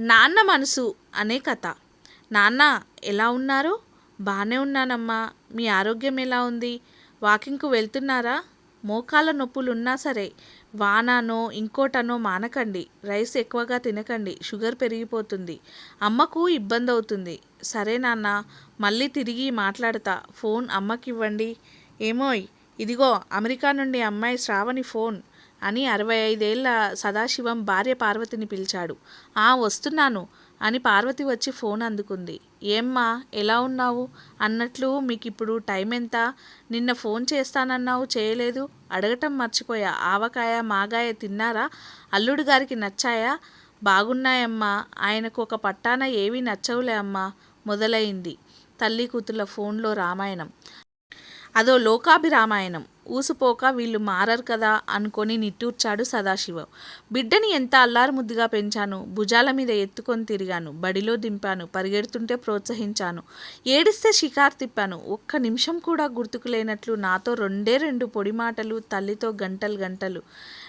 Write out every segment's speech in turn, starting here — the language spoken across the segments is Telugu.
నాన్న మనసు అనే కథ. నాన్న ఎలా ఉన్నారు? బాగానే ఉన్నానమ్మా. మీ ఆరోగ్యం ఎలా ఉంది? వాకింగ్కు వెళ్తున్నారా? మోకాల నొప్పులు ఉన్నా సరే వానానో ఇంకోటనో మానకండి. రైస్ ఎక్కువగా తినకండి. షుగర్ పెరిగిపోతుంది. అమ్మకు ఇబ్బంది అవుతుంది సరే నాన్న మళ్ళీ తిరిగి మాట్లాడతా. ఫోన్ అమ్మకి ఇవ్వండి ఏమోయ్ ఇదిగో అమెరికా నుండి అమ్మాయి శ్రావణి ఫోన్. అని అరవై ఐదేళ్ళ సదాశివం భార్య పార్వతిని పిలిచాడు. ఆ వస్తున్నాను అని పార్వతి వచ్చి ఫోన్ అందుకుంది. ఏమ్మా ఎలా ఉన్నావు? అన్నట్లు మీకు ఇప్పుడు టైం ఎంత నిన్న ఫోన్ చేస్తానన్నావు చేయలేదు? అడగటం మర్చిపోయా. ఆవకాయ మాగాయ తిన్నారా? అల్లుడు గారికి నచ్చాయా? బాగున్నాయమ్మా. ఆయనకు ఒక పట్టాన ఏవీ నచ్చవులే అమ్మా మొదలైంది తల్లి కూతుళ్ళ ఫోన్లో రామాయణం. అదో లోకాభిరామాయణం. ఊసుపోక వీళ్ళు మారరు కదా అనుకొని నిట్టూర్చాడు సదాశివం. బిడ్డని ఎంత అల్లారుముద్దుగా పెంచాను భుజాల మీద ఎత్తుకొని తిరిగాను బడిలో దింపాను పరిగెడుతుంటే ప్రోత్సహించాను ఏడిస్తే షికారు తిప్పాను ఒక్క నిమిషం కూడా గుర్తుకు లేనట్లు నాతో రెండే రెండు పొడి మాటలు తల్లితో గంటలు గంటలు.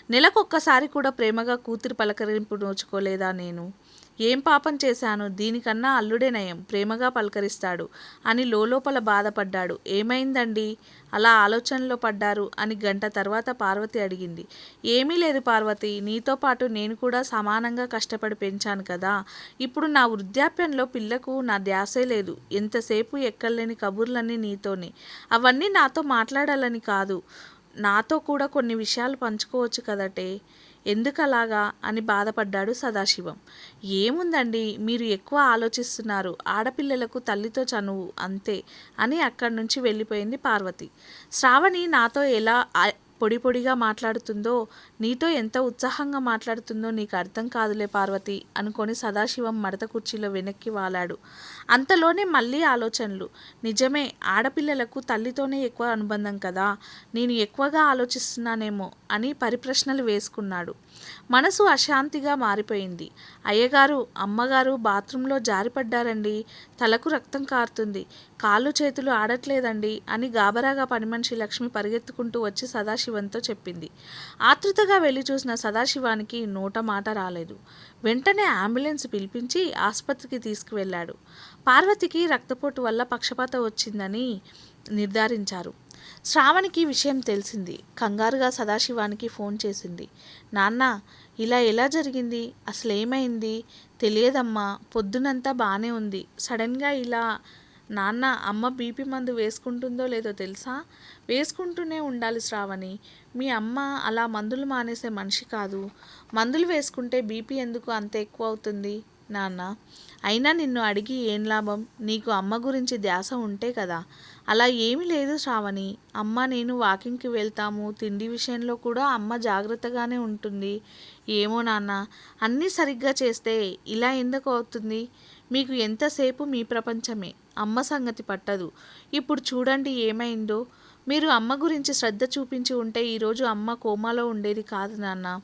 నెలకొక్కసారి కూడా ప్రేమగా కూతురు పలకరింపు నోచుకోలేదా నేను? ఏం పాపం చేశాను? దీనికన్నా అల్లుడే నయం ప్రేమగా పలకరిస్తాడు అని లోపల బాధపడ్డాడు. ఏమైందండి? అలా ఆలోచనలో పడ్డారు అని గంట తర్వాత పార్వతి అడిగింది. ఏమీ లేదు పార్వతి నీతో పాటు నేను కూడా సమానంగా కష్టపడి పెంచాను కదా. ఇప్పుడు నా వృద్ధాప్యంలో పిల్లకు నా ధ్యాసే లేదు. ఎంతసేపు ఎక్కలేని కబుర్లన్నీ నీతోనే. అవన్నీ నాతో మాట్లాడాలని కాదు. నాతో కూడా కొన్ని విషయాలు పంచుకోవచ్చు కదటే. ఎందుకలాగా అని బాధపడ్డాడు సదాశివం. ఏముందండి మీరు ఎక్కువ ఆలోచిస్తున్నారు ఆడపిల్లలకు తల్లితో చనువు అంతే అని అక్కడి నుంచి వెళ్ళిపోయింది పార్వతి. శ్రావణి నాతో ఎలా పొడి పొడిగా మాట్లాడుతుందో నీతో ఎంత ఉత్సాహంగా మాట్లాడుతుందో నీకు అర్థం కాదులే పార్వతి అనుకొని సదాశివం మడత కుర్చీలో వెనక్కి వాలాడు. అంతలోనే మళ్ళీ ఆలోచనలు. నిజమే ఆడపిల్లలకు తల్లితోనే ఎక్కువ అనుబంధం కదా నేను ఎక్కువగా ఆలోచిస్తున్నానేమో అని పరిప్రశ్నలు వేసుకున్నాడు. మనసు అశాంతిగా మారిపోయింది. అయ్యగారు అమ్మగారు బాత్రూంలో జారిపడ్డారండి తలకు రక్తం కారుతుంది కాళ్ళు చేతులు ఆడట్లేదండి అని గాబరాగా పని మనిషి లక్ష్మి పరిగెత్తుకుంటూ వచ్చి సదాశివంతో చెప్పింది. ఆతృతగా వెళ్ళి చూసిన సదాశివానికి నోట మాట రాలేదు. వెంటనే అంబులెన్స్ పిలిపించి ఆసుపత్రికి తీసుకువెళ్ళాడు. పార్వతికి రక్తపోటు వల్ల పక్షపాతం వచ్చిందని నిర్ధారించారు. శ్రావణికి విషయం తెలిసింది. కంగారుగా సదాశివానికి ఫోన్ చేసింది. నాన్న ఇలా ఎలా జరిగింది? అసలు ఏమైంది? తెలియదమ్మా పొద్దునంతా బాగానే ఉంది. సడన్గా ఇలా నాన్న అమ్మ బీపీ మందు వేసుకుంటుందో లేదో తెలుసా? వేసుకుంటూనే ఉండాలి శ్రావణి. మీ అమ్మ అలా మందులు మానేసే మనిషి కాదు. మందులు వేసుకుంటే బీపీ ఎందుకు అంత ఎక్కువ అవుతుంది? నాన్న అయినా నిన్ను అడిగి ఏం లాభం? నీకు అమ్మ గురించి ధ్యాస ఉంటే కదా. అలా ఏమీ లేదు శ్రావణి. అమ్మ నేను వాకింగ్కి వెళ్తాము. తిండి విషయంలో కూడా అమ్మ జాగ్రత్తగానే ఉంటుంది. ఏమో నాన్న. అన్నీ సరిగ్గా చేస్తే ఇలా ఎందుకు అవుతుంది? మీకు ఎంతసేపు మీ ప్రపంచమే? అమ్మ సంగతి పట్టదు. ఇప్పుడు చూడండి ఏమైందో. మీరు అమ్మ గురించి శ్రద్ధ చూపించి ఉంటే ఈరోజు అమ్మ కోమాలో ఉండేది కాదు నాన్న.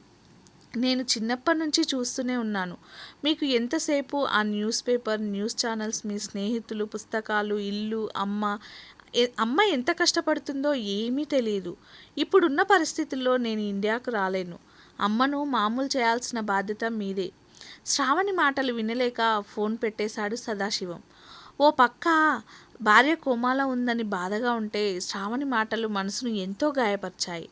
నేను చిన్నప్పటి నుంచి చూస్తూనే ఉన్నాను. మీకు ఎంతసేపు ఆ న్యూస్ పేపర్ న్యూస్ ఛానల్స్ మీ స్నేహితులు పుస్తకాలు ఇల్లు అమ్మ అమ్మ ఎంత కష్టపడుతుందో ఏమీ తెలియదు ఇప్పుడున్న పరిస్థితుల్లో నేను ఇండియాకు రాలేను. అమ్మను మామూలు చేయాల్సిన బాధ్యత మీదే. శ్రావణి మాటలు వినలేక ఫోన్ పెట్టేశాడు సదాశివం. ఓ పక్క భార్య కోమాలో ఉందని బాధగా ఉంటే శ్రావణి మాటలు మనసును ఎంతో గాయపరిచాయి.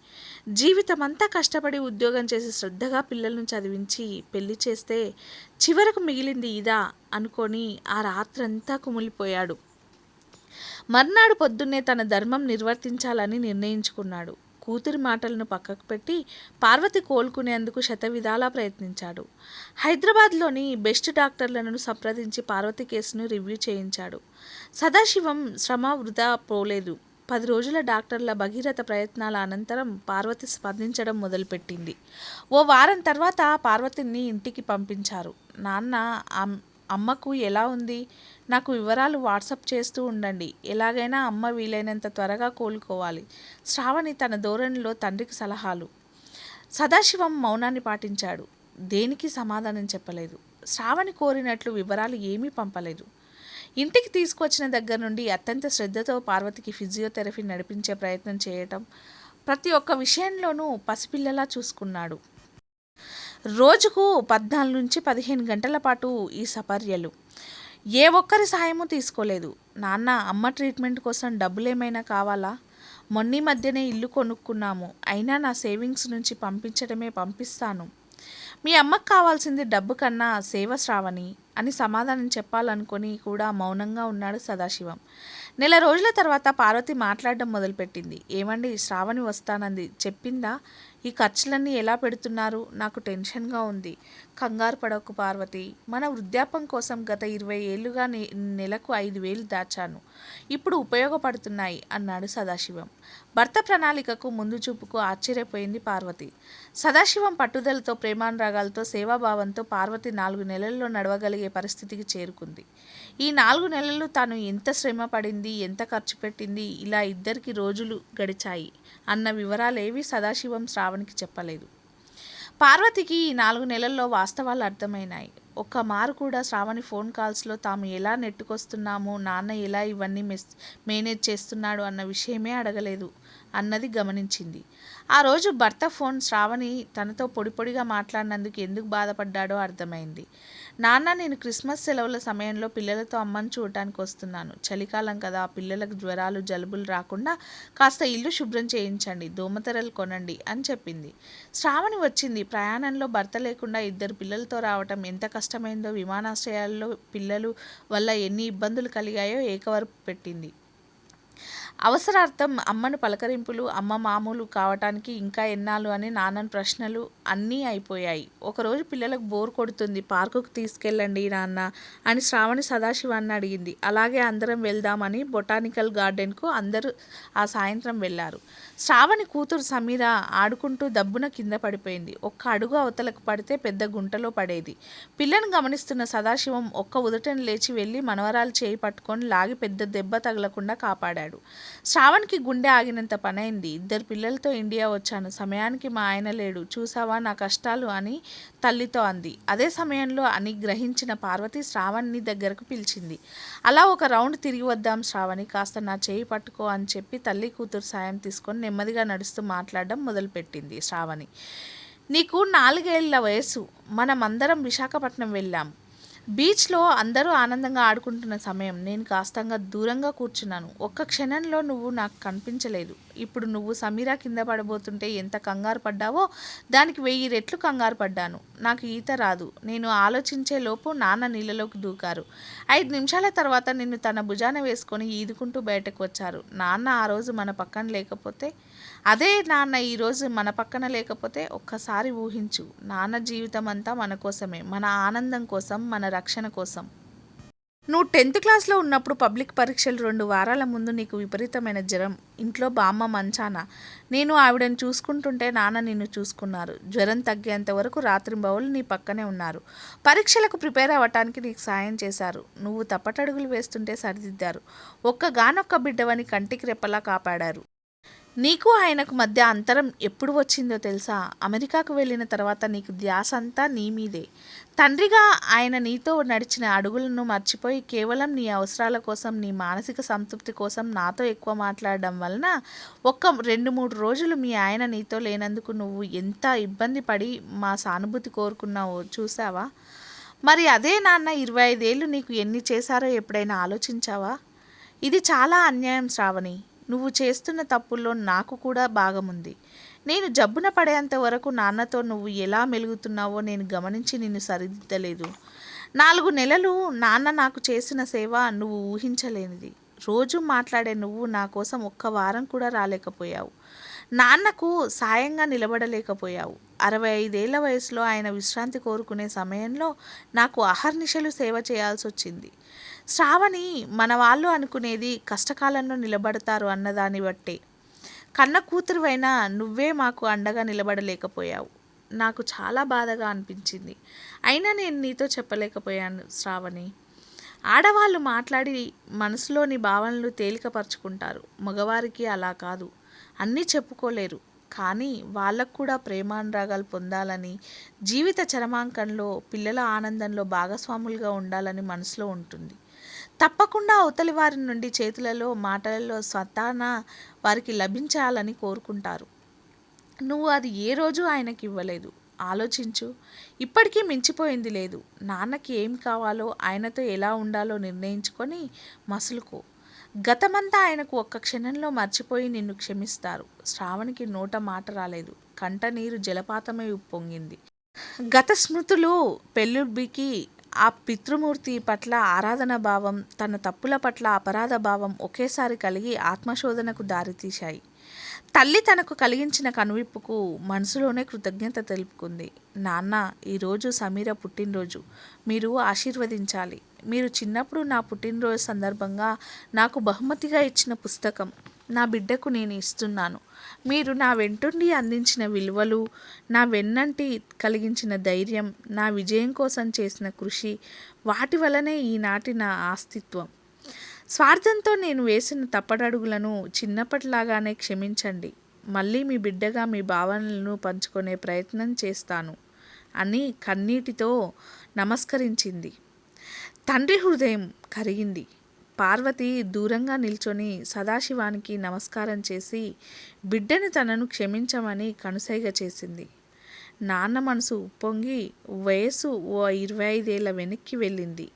జీవితమంతా కష్టపడి ఉద్యోగం చేసి శ్రద్ధగా పిల్లలను చదివించి పెళ్ళి చేస్తే చివరకు మిగిలింది ఇదా అనుకొని ఆ రాత్రంతా కుమిలిపోయాడు. మర్నాడు పొద్దున్నే తన ధర్మం నిర్వర్తించాలని నిర్ణయించుకున్నాడు. కూతురి మాటలను పక్కకు పెట్టి పార్వతి కోలుకునేందుకు శతవిధాలా ప్రయత్నించాడు. హైదరాబాద్లోని బెస్ట్ డాక్టర్లను సంప్రదించి పార్వతి కేసును రివ్యూ చేయించాడు. సదాశివం శ్రమ వృధా పోలేదు. పది రోజుల డాక్టర్ల భగీరథ ప్రయత్నాల అనంతరం పార్వతి స్పందించడం మొదలుపెట్టింది. ఓ వారం తర్వాత పార్వతిని ఇంటికి పంపించారు. నాన్న అమ్మకు ఎలా ఉంది? నాకు వివరాలు వాట్సప్ చేస్తూ ఉండండి. ఎలాగైనా అమ్మ వీలైనంత త్వరగా కోలుకోవాలి. శ్రావణి తన ధోరణిలో తండ్రికి సలహాలు. సదాశివం మౌనాన్ని పాటించాడు. దేనికి సమాధానం చెప్పలేదు. శ్రావణి కోరినట్లు వివరాలు ఏమీ పంపలేదు. ఇంటికి తీసుకొచ్చిన దగ్గర నుండి అత్యంత శ్రద్ధతో పార్వతికి ఫిజియోథెరపీ నడిపించే ప్రయత్నం చేయటం ప్రతి ఒక్క విషయంలోనూ పసిపిల్లలా చూసుకున్నాడు. రోజుకు పద్నాలుగు నుంచి పదిహేను గంటల పాటు ఈ సపర్యలు. ఏ ఒక్కరి సాయము తీసుకోలేదు. నాన్న అమ్మ ట్రీట్మెంట్ కోసం డబ్బులు ఏమైనా కావాలా? మొన్నీ మధ్యనే ఇల్లు కొనుక్కున్నాము. అయినా నా సేవింగ్స్ నుంచి పంపించడమే పంపిస్తాను. మీ అమ్మకు కావాల్సింది డబ్బు కన్నా సేవ శ్రావణి అని సమాధానం చెప్పాలనుకొని కూడా మౌనంగా ఉన్నాడు సదాశివం. నెల రోజుల తర్వాత పార్వతి మాట్లాడడం మొదలుపెట్టింది. ఏమండి శ్రావణి వస్తానంది. చెప్పిందా? ఈ ఖర్చులన్నీ ఎలా పెడుతున్నారు? నాకు టెన్షన్గా ఉంది. కంగారు పడకు పార్వతి. మన వృద్ధాపం కోసం గత ఇరవై ఏళ్ళుగా నెలకు ఐదు వేలు దాచాను. ఇప్పుడు ఉపయోగపడుతున్నాయి అన్నాడు సదాశివం. భర్త ప్రణాళికకు ముందు చూపుకు ఆశ్చర్యపోయింది పార్వతి. సదాశివం పట్టుదలతో ప్రేమానురాగాలతో సేవాభావంతో పార్వతి నాలుగు నెలల్లో నడవగలిగే పరిస్థితికి చేరుకుంది. ఈ నాలుగు నెలలు తాను ఎంత శ్రమ పడింది ఎంత ఖర్చు పెట్టింది ఇలా ఇద్దరికి రోజులు గడిచాయి అన్న వివరాలేవి సదాశివం శ్రావణికి చెప్పలేదు. పార్వతికి ఈ నాలుగు నెలల్లో వాస్తవాలు అర్థమైనాయి. ఒక్క మారు కూడా శ్రావణి ఫోన్ కాల్స్లో తాము ఎలా నెట్టుకొస్తున్నాము నాన్న ఎలా ఇవన్నీ మెస్ మేనేజ్ చేస్తున్నాడు అన్న విషయమే అడగలేదు అన్నది గమనించింది. ఆ రోజు భర్త ఫోన్ శ్రావణి తనతో పొడిపొడిగా మాట్లాడినందుకు ఎందుకు బాధపడ్డాడో అర్థమైంది. నాన్న నేను క్రిస్మస్ సెలవుల సమయంలో పిల్లలతో అమ్మని చూడటానికి వస్తున్నాను. చలికాలం కదా పిల్లలకు జ్వరాలు జలుబులు రాకుండా కాస్త ఇల్లు శుభ్రం చేయించండి దోమతెరలు కొనండి అని చెప్పింది. శ్రావణి వచ్చింది. ప్రయాణంలో భర్త లేకుండా ఇద్దరు పిల్లలతో రావటం ఎంత కష్టమైందో విమానాశ్రయాల్లో పిల్లలు వల్ల ఎన్ని ఇబ్బందులు కలిగాయో ఏకవరపు పెట్టింది. అవసరార్థం అమ్మను పలకరింపులు అమ్మ మామూలు కావటానికి ఇంకా ఎన్నాళ్ళు అని నాన్నని ప్రశ్నలు అన్నీ అయిపోయాయి. ఒకరోజు పిల్లలకు బోర్ కొడుతుంది పార్కుకు తీసుకెళ్ళండి నాన్న అని శ్రావణి సదాశివాన్ని అడిగింది. అలాగే అందరం వెళ్దామని బొటానికల్ గార్డెన్కు అందరూ ఆ సాయంత్రం వెళ్ళారు. శ్రావణి కూతురు సమీర ఆడుకుంటూ దబ్బున కింద పడిపోయింది. ఒక్క అడుగు అవతలకు పడితే పెద్ద గుంటలో పడేది. పిల్లను గమనిస్తున్న సదాశివం ఒక్క ఉదటను లేచి వెళ్ళి మనవరాలు చేయి పట్టుకొని లాగి పెద్ద దెబ్బ తగలకుండా కాపాడాడు. శ్రావణ్కి గుండె ఆగినంత పనైంది. ఇద్దరు పిల్లలతో ఇండియా వచ్చాను. సమయానికి మా ఆయన లేడు. చూసావా నా కష్టాలు అని తల్లితో అంది. అదే సమయంలో అని గ్రహించిన పార్వతి శ్రావణ్ని దగ్గరకు పిలిచింది. అలా ఒక రౌండ్ తిరిగి వద్దాం శ్రావణి కాస్త నా చేయి పట్టుకో అని చెప్పి తల్లి కూతురు సాయం తీసుకొని నెమ్మదిగా నడుస్తూ మాట్లాడడం మొదలుపెట్టింది శ్రావణి. నీకు నాలుగేళ్ళ వయసు మనమందరం విశాఖపట్నం వెళ్ళాం. బీచ్లో అందరూ ఆనందంగా ఆడుకుంటున్న సమయం నేను కాస్తంగా దూరంగా కూర్చున్నాను. ఒక్క క్షణంలో నువ్వు నాకు కనిపించలేదు. ఇప్పుడు నువ్వు సమీరా కింద పడబోతుంటే ఎంత కంగారు పడ్డావో దానికి వెయ్యి రెట్లు కంగారు పడ్డాను. నాకు ఈత రాదు. నేను ఆలోచించే లోపు నాన్న నీళ్ళలోకి దూకారు. ఐదు నిమిషాల తర్వాత నిన్ను తన భుజాన వేసుకొని ఈదుకుంటూ బయటకు వచ్చారు. నాన్న ఆ రోజు మన పక్కన లేకపోతే అదే నాన్న ఈరోజు మన పక్కన లేకపోతే ఒక్కసారి ఊహించు. నాన్న జీవితం అంతా మన కోసమే మన ఆనందం కోసం మన రక్షణ కోసం. నువ్వు టెన్త్ క్లాస్లో ఉన్నప్పుడు పబ్లిక్ పరీక్షలు రెండు వారాల ముందు నీకు విపరీతమైన జ్వరం. ఇంట్లో బామ్మ మంచాన. నేను ఆవిడని చూసుకుంటుంటే నాన్న నిన్ను చూసుకున్నారు. జ్వరం తగ్గేంత వరకు రాత్రింబవలు నీ పక్కనే ఉన్నారు. పరీక్షలకు ప్రిపేర్ అవ్వటానికి నీకు సాయం చేశారు. నువ్వు తప్పటడుగులు వేస్తుంటే సరిదిద్దారు. ఒక్కగానొక్క బిడ్డవని కంటికి రెప్పలా కాపాడారు. నీకు ఆయనకు మధ్య అంతరం ఎప్పుడు వచ్చిందో తెలుసా? అమెరికాకు వెళ్ళిన తర్వాత నీకు ధ్యాస అంతా నీ మీదే. తండ్రిగా ఆయన నీతో నడిచిన అడుగులను మర్చిపోయి కేవలం నీ అవసరాల కోసం నీ మానసిక సంతృప్తి కోసం నాతో ఎక్కువ మాట్లాడడం వలన ఒక్క రెండు మూడు రోజులు మీ ఆయన నీతో లేనందుకు నువ్వు ఎంత ఇబ్బంది పడి మా సానుభూతి కోరుకున్నావో చూసావా మరి అదే నాన్న ఇరవై ఐదేళ్ళు నీకు ఎన్ని చేశారో ఎప్పుడైనా ఆలోచించావా? ఇది చాలా అన్యాయం శ్రావణి. నువ్వు చేస్తున్న తప్పుల్లో నాకు కూడా భాగముంది. నేను జబ్బున పడేంత వరకు నాన్నతో నువ్వు ఎలా మెలుగుతున్నావో నేను గమనించి నిన్ను సరిదిద్దలేదు. నాలుగు నెలలు నాన్న నాకు చేసిన సేవ నువ్వు ఊహించలేనిది. రోజు మాట్లాడే నువ్వు నా కోసం ఒక్క వారం కూడా రాలేకపోయావు. నాన్నకు సాయంగా నిలబడలేకపోయావు. అరవై ఐదేళ్ళ వయసులో ఆయన విశ్రాంతి కోరుకునే సమయంలో నాకు అహర్నిశలు సేవ చేయాల్సి వచ్చింది శ్రావణి మన వాళ్ళు అనుకునేది కష్టకాలంలో నిలబడతారు అన్నదాన్ని బట్టే. కన్న కూతురువైనా నువ్వే మాకు అండగా నిలబడలేకపోయావు. నాకు చాలా బాధగా అనిపించింది. అయినా నేను నీతో చెప్పలేకపోయాను శ్రావణి. ఆడవాళ్ళు మాట్లాడి మనసులోని భావనలు తేలికపరుచుకుంటారు. మగవారికి అలా కాదు. అన్నీ చెప్పుకోలేరు. కానీ వాళ్ళకు కూడా ప్రేమానురాగాలు పొందాలని జీవిత చరమాంకంలో పిల్లల ఆనందంలో భాగస్వాములుగా ఉండాలని మనసులో ఉంటుంది. తప్పకుండా అవతలి వారి నుండి చేతులలో మాటలలో స్వతాన వారికి లభించాలని కోరుకుంటారు. నువ్వు అది ఏ రోజు ఆయనకి ఇవ్వలేదు. ఆలోచించు. ఇప్పటికీ మించిపోయింది లేదు. నాన్నకి ఏం కావాలో ఆయనతో ఎలా ఉండాలో నిర్ణయించుకొని మసులుకో. గతమంతా ఆయనకు ఒక్క క్షణంలో మర్చిపోయి నిన్ను క్షమిస్తారు. శ్రావణికి నోట మాట రాలేదు. కంట నీరు జలపాతమై ఉప్పొంగింది గత స్మృతులు పెళ్ళుబికి ఆ పితృమూర్తి పట్ల ఆరాధన భావం తన తప్పుల పట్ల అపరాధ భావం ఒకేసారి కలిగి ఆత్మశోధనకు దారితీశాయి. తల్లి తనకు కలిగించిన కనువిప్పుకు మనసులోనే కృతజ్ఞత తెలుపుకుంది. నాన్న ఈరోజు సమీర పుట్టినరోజు. మీరు ఆశీర్వదించాలి. మీరు చిన్నప్పుడు నా పుట్టినరోజు సందర్భంగా నాకు బహుమతిగా ఇచ్చిన పుస్తకం. నా బిడ్డకు నేను ఇస్తున్నాను. మీరు నా వెంటుండి అందించిన విలువలు నా వెన్నంటి కలిగించిన ధైర్యం నా విజయం కోసం చేసిన కృషి వాటి వలనే ఈనాటి నా అస్తిత్వం స్వార్థంతో నేను వేసిన తప్పటడుగులను చిన్నప్పటిలాగానే క్షమించండి. మళ్ళీ మీ బిడ్డగా మీ భావనలను పంచుకునే ప్రయత్నం చేస్తాను అని కన్నీటితో నమస్కరించింది. తండ్రి హృదయం కరిగింది. పార్వతి దూరంగా నిల్చొని సదాశివానికి నమస్కారం చేసి బిడ్డను తనను క్షమించమని కనుసైగ చేసింది. నాన్న మనసు ఉప్పొంగి వయసు ఓ ఇరవై ఐదేళ్ళ వెనక్కి వెళ్ళింది.